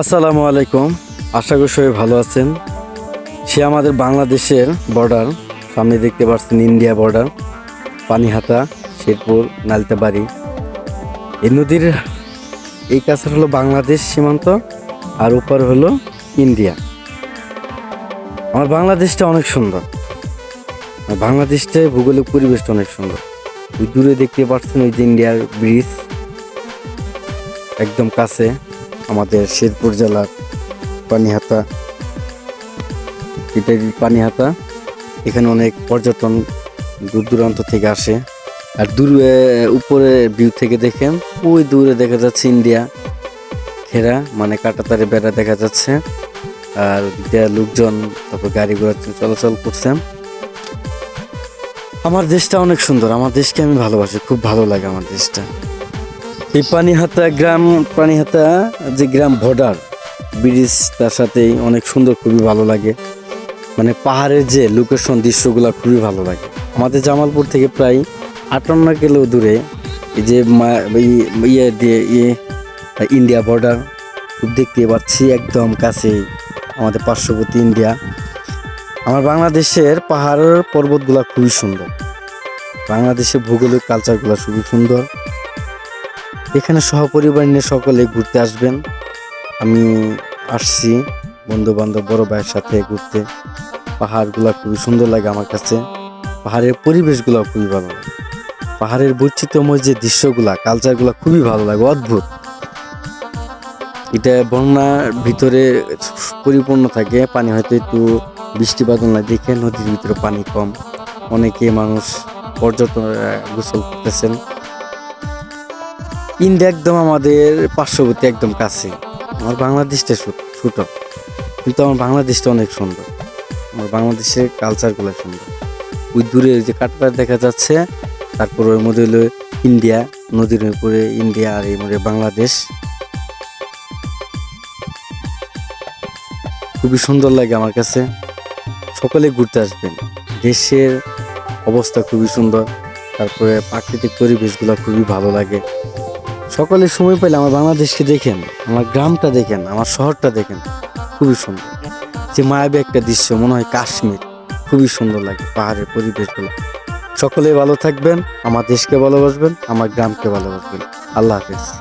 আসসালামু আলাইকুম। আশা করি সবাই ভালো আছেন। সে আমাদের বাংলাদেশের বর্ডার সামনে দেখতে পাচ্ছেন ইন্ডিয়া বর্ডার পানিহাতা, শেরপুর, নালতাবাড়ি। এই নদীর এই কাছে হলো বাংলাদেশ সীমান্ত, আর উপর হলো ইন্ডিয়া। আমার বাংলাদেশটা অনেক সুন্দর। বাংলাদেশটা ভৌগোলিক পরিবেশটা অনেক সুন্দর। ওই দূরে দেখতে পাচ্ছেন ওই যে ইন্ডিয়ার ব্রিজ একদম কাছে। আমাদের শেরপুর জেলার পানিহাতা এটাই পানিহাতা? এখানে অনেক পর্যটন দূর দূরান্ত থেকে আসে। আর দূরে উপরে ভিউ থেকে দেখেন, ওই দূরে দেখা যাচ্ছে ইন্ডিয়া ঘেরা মানে কাটাতারে বেড়া দেখা যাচ্ছে। আর লোকজন, তারপর গাড়ি ঘোড়া চলাচল করছে। আমার দেশটা অনেক সুন্দর, আমার দেশকে আমি ভালোবাসি, খুব ভালো লাগে আমার দেশটা। এই পানিহাতা গ্রাম, পানিহাতা যে গ্রাম বর্ডার ব্রিজ তার সাথেই অনেক সুন্দর, খুবই ভালো লাগে। মানে পাহাড়ের যে লোকেশন দৃশ্যগুলো খুবই ভালো লাগে। আমাদের জামালপুর থেকে প্রায় আটান্ন কিলো দূরে এই যে ইয়ে দিয়ে ইয়ে ইন্ডিয়া বর্ডার দেখতে পাচ্ছি একদম কাছে আমাদের পার্শ্ববর্তী ইন্ডিয়া। আমার বাংলাদেশের পাহাড়ের পর্বতগুলো খুবই সুন্দর। বাংলাদেশের ভৌগোলিক কালচারগুলো খুবই সুন্দর। এখানে সহপরিবার নিয়ে সকলে ঘুরতে আসবেন। আমি আসছি বন্ধু বান্ধব বড় ভাইয়ের সাথে ঘুরতে। পাহাড়গুলো খুবই সুন্দর লাগে আমার কাছে। পাহাড়ের পরিবেশগুলো খুবই ভালো লাগে। পাহাড়ের বৈচিত্র্যময় যে দৃশ্যগুলা কালচারগুলো খুবই ভালো লাগে, অদ্ভুত। এটা বন্যার ভিতরে পরিপূর্ণ থাকে, পানি হয়তো একটু বৃষ্টি বাদল না দেখে নদীর ভিতরে পানি কম। অনেকে মানুষ পর্যটন গোসল করতেছেন। ইন্ডিয়া একদম আমাদের পার্শ্ববর্তী, একদম কাছে। আমার বাংলাদেশটা ছোট কিন্তু আমার বাংলাদেশটা অনেক সুন্দর। আমার বাংলাদেশের কালচারগুলো সুন্দর। ওই দূরে যে কাটপাট দেখা যাচ্ছে, তারপর ওর মধ্যে হলো ইন্ডিয়া। নদীর উপরে ইন্ডিয়া আর এই মধ্যে বাংলাদেশ। খুবই সুন্দর লাগে আমার কাছে। সকলে ঘুরতে আসবেন। দেশের অবস্থা খুবই সুন্দর। তারপরে প্রাকৃতিক পরিবেশগুলো খুবই ভালো লাগে। সকলে সময় পেলে আমার বাংলাদেশকে দেখেন, আমার গ্রামটা দেখেন, আমার শহরটা দেখেন। খুবই সুন্দর। যে মায়াবী একটা দৃশ্য, মনে হয় কাশ্মীর। খুবই সুন্দর লাগে পাহাড়ের পরিবেশগুলো। সকলে ভালো থাকবেন, আমার দেশকে ভালোবাসবেন, আমার গ্রামকে ভালোবাসবেন। আল্লাহ হাফেজ।